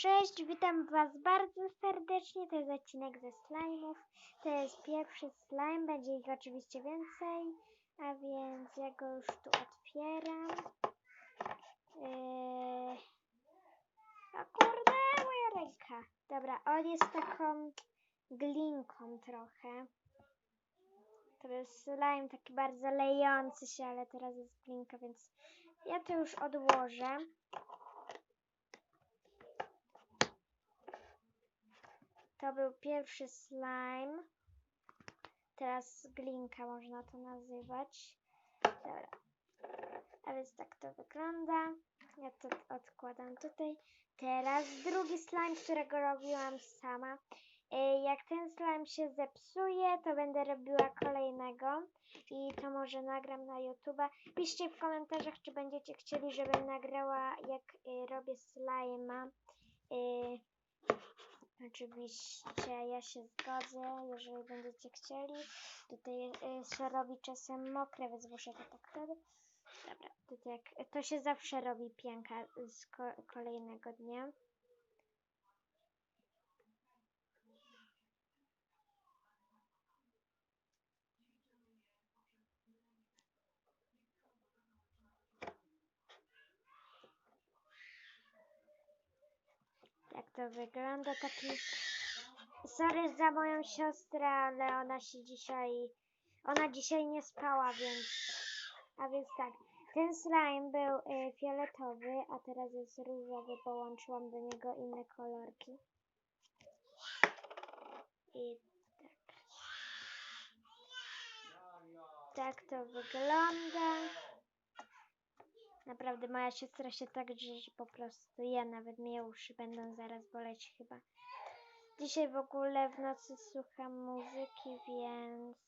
Cześć, witam Was bardzo serdecznie. To jest odcinek ze slime'ów. To jest pierwszy slime, będzie ich oczywiście więcej, a więc ja go już tu otwieram. Yy... O kurde, moja ręka. Dobra, on jest taką glinką trochę. To jest slime taki bardzo lejący się, ale teraz jest glinka, więc ja to już odłożę. To był pierwszy slime. Teraz glinka można to nazywać. Dobra. A więc tak to wygląda. Ja to odkładam tutaj. Teraz drugi slime, którego robiłam sama. E, Jak ten slime się zepsuje, to będę robiła kolejnego i to może nagram na YouTube'a. Piszcie w komentarzach, czy będziecie chcieli, żebym nagrała jak y, robię slima. Oczywiście ja się zgodzę, jeżeli będziecie chcieli. Tutaj y, się robi czasem mokre, więc muszę to tak wtedy. Dobra, tutaj jak, to się zawsze robi pianka z ko kolejnego dnia. Jak to wygląda, taki... Sorry za moją siostrę, ale ona się dzisiaj... Ona dzisiaj nie spała, więc... A więc tak, ten slime był y, fioletowy, a teraz jest różowy, połączyłam do niego inne kolorki. I tak. Tak to wygląda. Naprawdę moja siostra się tak że po prostu ja nawet mnie uszy będą zaraz boleć chyba. Dzisiaj w ogóle w nocy słucham muzyki, więc...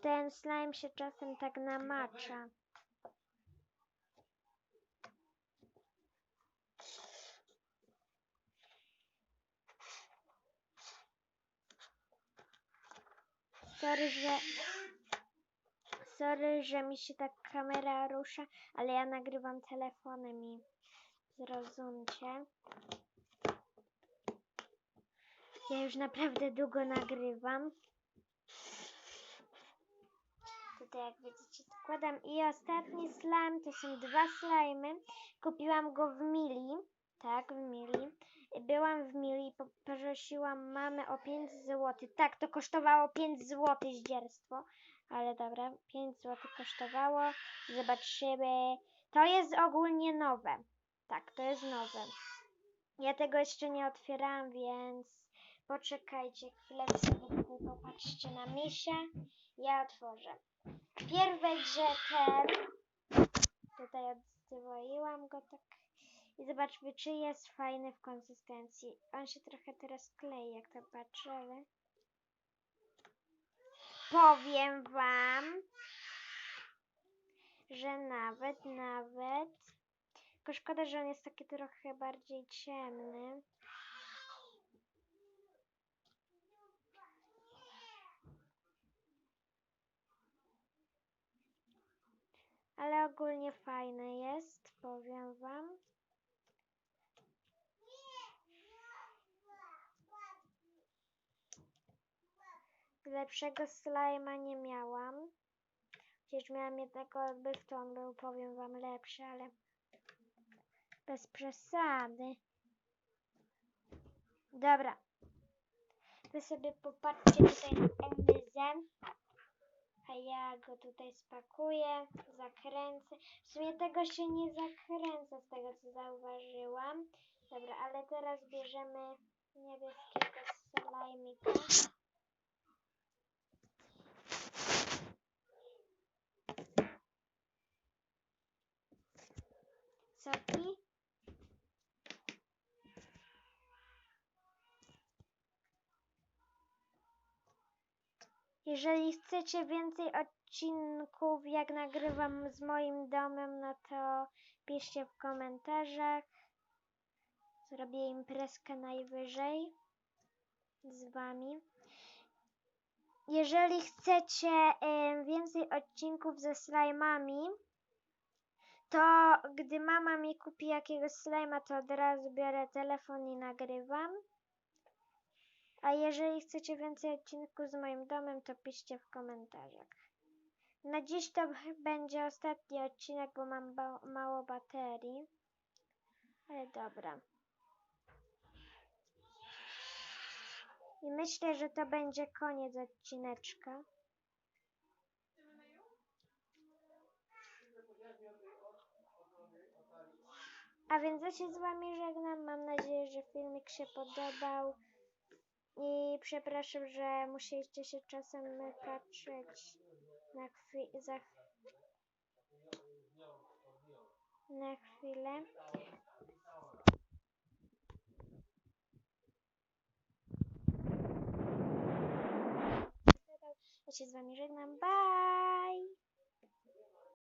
Ten slime się czasem tak namacza. Sorry, że... Sorry, że mi się tak kamera rusza, ale ja nagrywam telefonem i zrozumcie. Ja już naprawdę długo nagrywam. Tutaj jak widzicie składam. I ostatni slime to są dwa slimy. Kupiłam go w Mili. Tak, w Mili. Byłam w Mili, poprosiłam mamę o 5 zł. Tak, to kosztowało 5 zł zdzierstwo. Ale dobra, 5 zł kosztowało. Zobaczymy. To jest ogólnie nowe. Tak, to jest nowe. Ja tego jeszcze nie otwierałam, więc poczekajcie chwilę popatrzcie na misia. Ja otworzę. Pierw będzie ten. Tutaj odwoiłam go tak. I zobaczmy, czy jest fajny w konsystencji. On się trochę teraz klei, jak to patrzę, ale... Powiem wam, że nawet, nawet... Tylko szkoda, że on jest taki trochę bardziej ciemny. Ale ogólnie fajny jest, powiem wam. Lepszego slajma nie miałam. Chociaż miałam jednego odbywcę, on był, powiem wam, lepszy, ale bez przesady. Dobra. Wy sobie popatrzcie tutaj na Elizę. A ja go tutaj spakuję, zakręcę. W sumie tego się nie zakręca z tego co zauważyłam. Dobra, ale teraz bierzemy niebieskiego slajmika. Soki. Jeżeli chcecie więcej odcinków, jak nagrywam z moim domem, no to piszcie w komentarzach. Zrobię imprezkę najwyżej z wami. jeżeli chcecie em, więcej odcinków ze slajmami, to gdy mama mi kupi jakiegoś slajma, to od razu biorę telefon i nagrywam. A jeżeli chcecie więcej odcinków z moim domem, to piszcie w komentarzach. Na dziś to będzie ostatni odcinek, bo mam ba- mało baterii. Ale dobra. I myślę, że to będzie koniec odcineczka. A więc ja się z wami żegnam. Mam nadzieję, że filmik się podobał. I przepraszam, że musieliście się czasem patrzeć na, chwi- za, na chwilę. Ja się z wami żegnam. Bye!